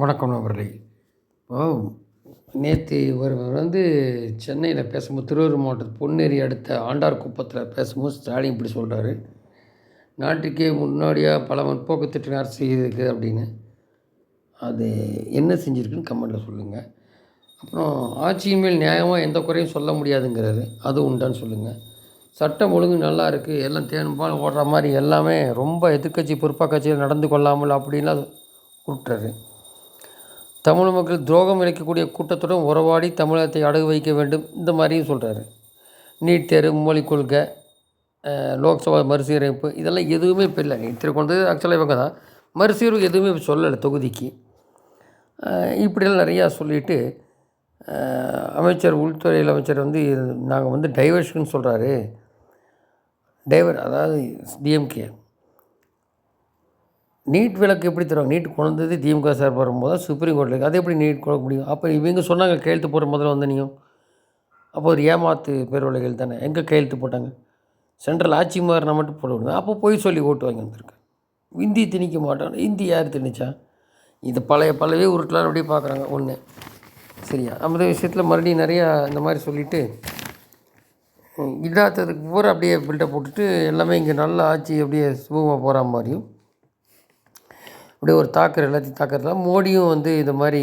வணக்கம் நண்பர்களே. ஓ நேற்று ஒருவர் வந்து சென்னையில் பேசும்போது திருவாரூர் மாவட்டத்து பொன்னேரி அடுத்த ஆண்டார் குப்பத்தில் பேசும்போது ஸ்டாலின் இப்படி சொல்கிறாரு நாட்டுக்கே முன்னாடியாக பல முற்போக்கு திட்டம் அரசு இருக்குது அப்படின்னு. அது என்ன செஞ்சுருக்குன்னு கமெண்டில் சொல்லுங்கள் அப்புறம் ஆட்சியின் மேல் நியாயமாக எந்த குறையும் சொல்ல முடியாதுங்கிறாரு. அது உண்டான்னு சொல்லுங்கள் சட்டம் ஒழுங்கு நல்லா இருக்குது எல்லாம் தேனும்பால் ஓடுற மாதிரி எல்லாமே ரொம்ப எதிர்க்கட்சி பொறுப்பாக கட்சியில் நடந்து கொள்ளாமல் அப்படின்லாம் கூப்பிட்டாரு தமிழ் மக்கள் துரோகம் இழைக்கக்கூடிய கூட்டத்துடன் உறவாடி தமிழகத்தை அடகு வைக்க வேண்டும். இந்த மாதிரியும் சொல்கிறாரு நீட் தேர்வு மொழி கொள்கை லோக்சபா மறுசீரமைப்பு இதெல்லாம் எதுவுமே இப்போ இல்லை. நீட் தேர்வு கொண்டு ஆக்சுவலாக இவங்க தான். மறுசீர்வு எதுவுமே சொல்லலை தொகுதிக்கு. இப்படிலாம் நிறையா சொல்லிட்டு அமைச்சர் உள்துறையில் அமைச்சர் வந்து நாங்கள் வந்து டைவர்ஷன் சொல்கிறாரு டைவர் அதாவது டிஎம்கே நீட் விளக்கு எப்படி தருவாங்க? நீட் கொண்டு திமுக சார் வரும்போது சுப்ரீம் கோர்ட்டில் இருக்குது அது எப்படி நீட் கொடுக்க முடியும்? அப்போ இவங்க சொன்னாங்க கையெழுத்து போடுற முதல்ல வந்து நீயும் அப்போ ஒரு ஏமாத்து பேரொழிகள் தானே. எங்கே கையெழுத்து போட்டாங்க? சென்ட்ரல் ஆட்சி மாறினா மட்டும் போட விடுவேன் அப்போ போய் சொல்லி ஓட்டு வாங்கி வந்திருக்கேன் இந்தி திணிக்க மாட்டான் இந்தி யார் திணிச்சா? இது பழைய பழையவே உருட்டலாம் அப்படியே பார்க்குறாங்க ஒன்று சரியா? அந்த விஷயத்தில் மறுபடியும் நிறையா இந்த மாதிரி சொல்லிவிட்டு இல்லாததுக்கு பூரா அப்படியே பில்டப் போட்டுட்டு எல்லாமே இங்கே நல்ல ஆட்சி அப்படியே சுமூகமாக போகிற மாதிரியும் அப்படியே ஒரு தாக்குற எல்லாத்தையும் தாக்குறதுலாம் மோடியும் வந்து இது மாதிரி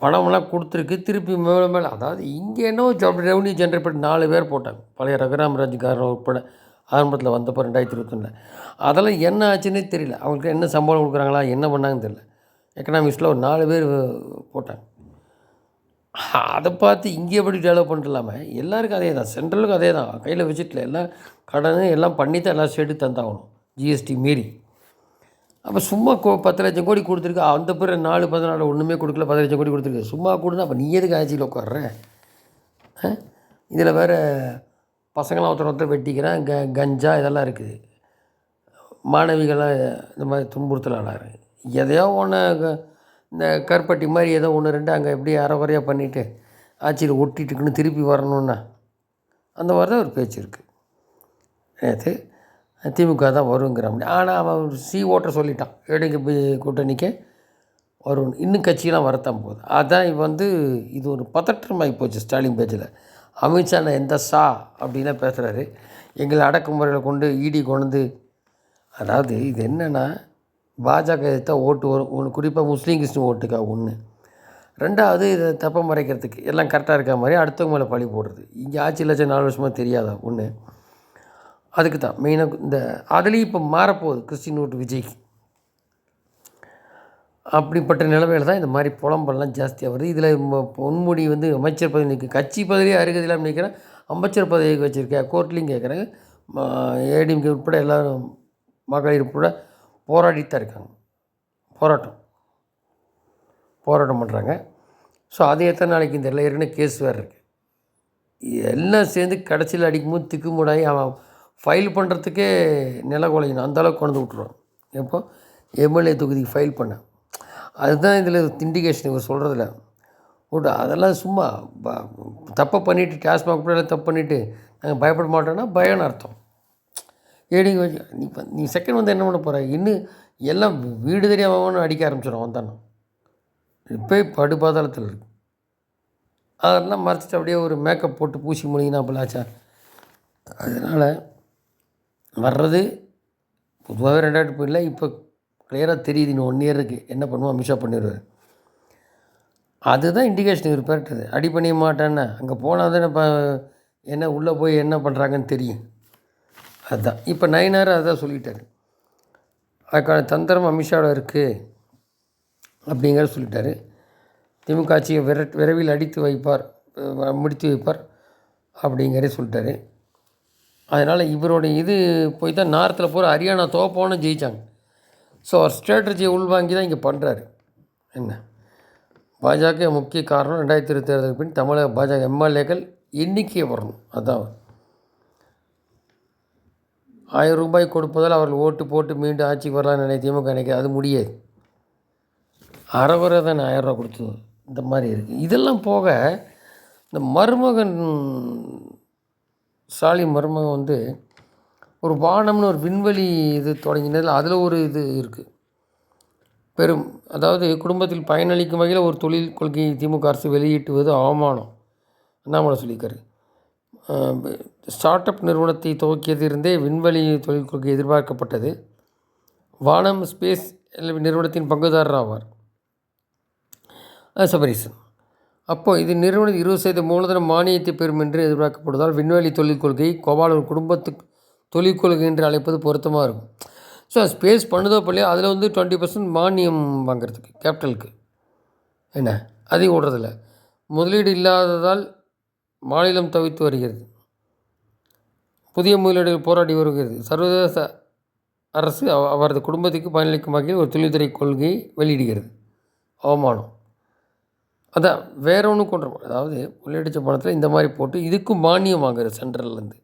பணமெல்லாம் கொடுத்துருக்கு. திருப்பி மேலே மேலே அதாவது இங்கே என்ன ஜப் ரெவன்யூ ஜென்ரேட் பண்ணி நாலு பேர் போட்டாங்க. பழைய ரகுராம் ராஜ்காரன் உட்பட ஆரம்பத்தில் வந்தப்போ ரெண்டாயிரத்தி இருபத்தொன்னில். அதெல்லாம் என்ன ஆச்சுன்னே தெரியல. அவங்களுக்கு என்ன சம்பளம் கொடுக்குறாங்களா என்ன பண்ணாங்கன்னு தெரியல. எக்கனாமிக்ஸில் ஒரு நாலு பேர் போட்டாங்க. அதை பார்த்து இங்கே எப்படி டெவலப் பண்ணிடலாமே? எல்லாருக்கும் அதே தான் சென்ட்ரலுக்கும் அதே தான் கையில் வச்சுட்டில் எல்லாம் கடன் எல்லாம் பண்ணி தான் எல்லாம் சேர்த்து தந்தாகணும். ஜிஎஸ்டி மீறி. அப்போ சும்மா கோ பத்து லட்சம் கோடி கொடுத்துருக்கு. அந்த பிறகு நாலு பதினாலு ஒன்றுமே கொடுக்கல. பத்து லட்சம் கோடி கொடுத்துருக்கு. சும்மா கொடுனா அப்போ நீ எதுக்கு ஆட்சியில் உட்கார்ற? இதில் வேறு பசங்களாம் ஒருத்தர் ஒருத்தர் வெட்டிக்கிறேன் க கஞ்சா இதெல்லாம் இருக்குது. மாணவிகளாக இந்த மாதிரி துன்புறுத்தல் எதையோ ஒன்று இந்த கருப்பட்டி மாதிரி ஏதோ ஒன்று ரெண்டு அங்கே எப்படி அறகுறையாக பண்ணிவிட்டு ஆட்சியில் ஒட்டிட்டுக்குன்னு திருப்பி வரணுன்னா அந்த மாதிரி தான் ஒரு பேச்சு இருக்குது நேற்று திமுக தான் வருங்கிறான் ஆனால் அவன் சி ஓட்ட சொல்லிட்டான். ஏடிக்கு கூட்டணிக்கு வரும் இன்னும் கட்சியெலாம் வரத்தான் போகுது. அதான் இப்போ வந்து இது ஒரு பதற்றமாகி போச்சு ஸ்டாலின் பேச்சில். அமித்ஷா நான் எந்த சா அப்படின்லாம் பேசுகிறாரு எங்களை அடக்குமுறையில் கொண்டு இடி கொண்டு அதாவது இது என்னென்னா பாஜக தான் ஓட்டு வரும். ஒன்று குறிப்பாக முஸ்லீம் கிறிஸ்டின் ஓட்டுக்கா ஒன்று ரெண்டாவது இதை தப்பை மறைக்கிறதுக்கு. எல்லாம் கரெக்டாக இருக்க மாதிரி அடுத்தவங்க மேலே பழி போடுறது. இங்கே ஆட்சி லட்சம் நாலு வருஷமாக தெரியாதா ஒன்று அதுக்கு தான் மெயினாக இந்த அதுலேயும் இப்போ மாறப்போகுது கிறிஸ்டின் ஓட்டு விஜய்க்கு. அப்படிப்பட்ட நிலைமையில் தான் இந்த மாதிரி புலம்பெல்லாம் ஜாஸ்தியாக வருது. இதில் பொன்முடி வந்து அமைச்சர் பதவி நிற்க கட்சி பதவியே அருகதில்லாமல் நிற்கிறேன் அமைச்சர் பதவிக்கு வச்சுருக்கேன். கோர்ட்லேயும் கேட்குறாங்க ஏடிஎம்கே உட்பட எல்லோரும் மகளிர் உட்பட போராடித்தான் இருக்காங்க. போராட்டம். போராட்டம் பண்ணுறாங்க ஸோ அது எத்தனை நாளைக்கு இந்த ஏற்கனவே கேஸ் வேறு இருக்குது எல்லாம் சேர்ந்து கடைசியில் அடிக்கும்போது திக்குமுடாயி அவன் ஃபைல் பண்ணுறதுக்கே நில குலையணும் அந்தளவுக்கு கொண்டு விட்ருவான் எப்போ? எம்எல்ஏ தொகுதிக்கு ஃபைல் பண்ண. அதுதான் இதில் இண்டிகேஷன் இவர் சொல்கிறதுல விட்டு அதெல்லாம் சும்மா தப்பை பண்ணிவிட்டு டாஸ்மாக் கூட எல்லாம் தப்பு பண்ணிவிட்டு நாங்கள் பயப்பட மாட்டோன்னா பயம்னு அர்த்தம். ஏடிங்க வச்சு நீ நீ செகண்ட் வந்து என்ன பண்ண போகிற இன்னும் எல்லாம் வீடு தெரியாமல் அடிக்க ஆரம்பிச்சிடும் வந்தானோ இப்போ படுபாதாளத்தில் இருக்கு. அதெல்லாம் மறைச்சிட்டு அப்படியே ஒரு மேக்கப் போட்டு பூசி முடியினா அப்படிலாச்சா அதனால் வர்றது பொதுவாகவே ரெண்டாயிரத்து போயிடல இப்போ கிளியராக தெரியுது இன்னும் ஒன் இயர் இருக்குது என்ன பண்ணுவோம்? அமித்ஷா பண்ணிடுவார். அதுதான் இண்டிகேஷன் இவர் பேர்ட்டது. அடி பண்ணிய மாட்டேன்னா அங்கே போனால் தானே இப்போ என்ன உள்ளே போய் என்ன பண்ணுறாங்கன்னு தெரியும். அதுதான் இப்போ நயனார் அதான் சொல்லிட்டாரு. அதுக்கான தந்திரம் அமித்ஷாவில் இருக்குது அப்படிங்கிறத சொல்லிட்டாரு. திமுக ஆட்சியை விர விரைவில் அடித்து வைப்பார் முடித்து வைப்பார் அப்படிங்கிறத சொல்லிட்டாரு. அதனால் இவருடைய இது போய் தான் நார்த்தில் போகிற ஹரியானா தோப்போன்னு ஜெயித்தாங்க ஸோ அவர் ஸ்ட்ராட்டஜியை உள்வாங்கி தான் இங்கே பண்ணுறாரு என்ன? பாஜக முக்கிய காரணம் ரெண்டாயிரத்தி இருபத்தி ஏழுக்கு பின் தமிழக பாஜக எம்எல்ஏக்கள் எண்ணிக்கையை வரணும். அதான். ஆயிரம் ரூபாய் கொடுப்பதால் அவர்கள் ஓட்டு போட்டு மீண்டும் ஆட்சிக்கு வரலாம்னு நினைத்தியமோ திமுக அது முடியாது. அறவரை தான் ஆயிரம் ரூபா கொடுத்தது. இந்த மாதிரி இருக்குது இதெல்லாம் போக இந்த மருமகன் ஸ்டாலின் மருமகன் வந்து ஒரு வானம்னு ஒரு விண்வெளி இது தொடங்கினதில் அதில் ஒரு இது இருக்குது பெரும் அதாவது குடும்பத்தில் பயனளிக்கும் வகையில் ஒரு தொழில் கொள்கையை திமுக அரசு வெளியிட்டுவது அவமானம். அண்ணாமலை சொல்லியிருக்காரு? ஸ்டார்ட் அப் நிறுவனத்தை துவக்கியது இருந்தே விண்வெளி தொழில் கொள்கை எதிர்பார்க்கப்பட்டது. வானம் ஸ்பேஸ் நிறுவனத்தின் பங்குதாரர் ஆவார். அஹ் சபரீசன். அப்போ இது நிறுவனம் இருபது சதவீத மூலதன மானியத்தை பெறும் என்று எதிர்பார்க்கப்படுவதால் விண்வெளி தொழில் கொள்கை கோபாலன் குடும்பத்துக்கு தொழில் கொள்கை என்று அழைப்பது பொருத்தமாக இருக்கும். ஸோ ஸ்பேஸ் பண்ணுதோ பள்ளியோ அதில் வந்து டுவெண்ட்டி பர்சன்ட் மானியம் வாங்குறதுக்கு கேபிட்டலுக்கு என்ன? அதிகம் விடுறதில்ல முதலீடு இல்லாததால் மாநிலம் தவித்து வருகிறது. புதிய முதலீடுகள் போராடி வருகிறது. சர்வதேச அரசு அவ- அவரது குடும்பத்துக்கு பயனளிக்கும் வகையில் ஒரு தொழில்துறை கொள்கையை வெளியிடுகிறது. அவமானம். அதான் வேற ஒன்றும் கொண்டு அதாவது கொள்ளையடிச்ச பணத்தில் இந்த மாதிரி போட்டு இதுக்கும் மானியம் வாங்குறது சென்ட்ரல்லேருந்து.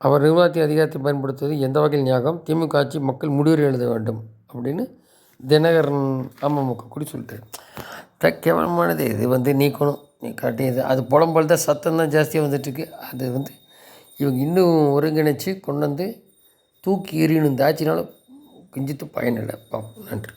அவர் நிர்வாகத்தின் அதிகாரத்தை பயன்படுத்துவது எந்த வகையில் நியாயம்? திமுக ஆட்சி மக்கள் முடிவுரை எழுத வேண்டும் அப்படின்னு தினகரன் அமமுக கூடி சொல்லிட்டாரு. த கேவலமானது இது வந்து நீக்கணும் நீ காட்டியது அது புலம்பல் தான் சத்தம் தான் ஜாஸ்தியாக வந்துட்டுருக்கு. அது வந்து இவங்க இன்னும் ஒருங்கிணைச்சி கொண்டு வந்து தூக்கி எறியணும். இந்த ஆட்சினால கிஞ்சித்து பயனில்லை பாப்போம் நன்றி.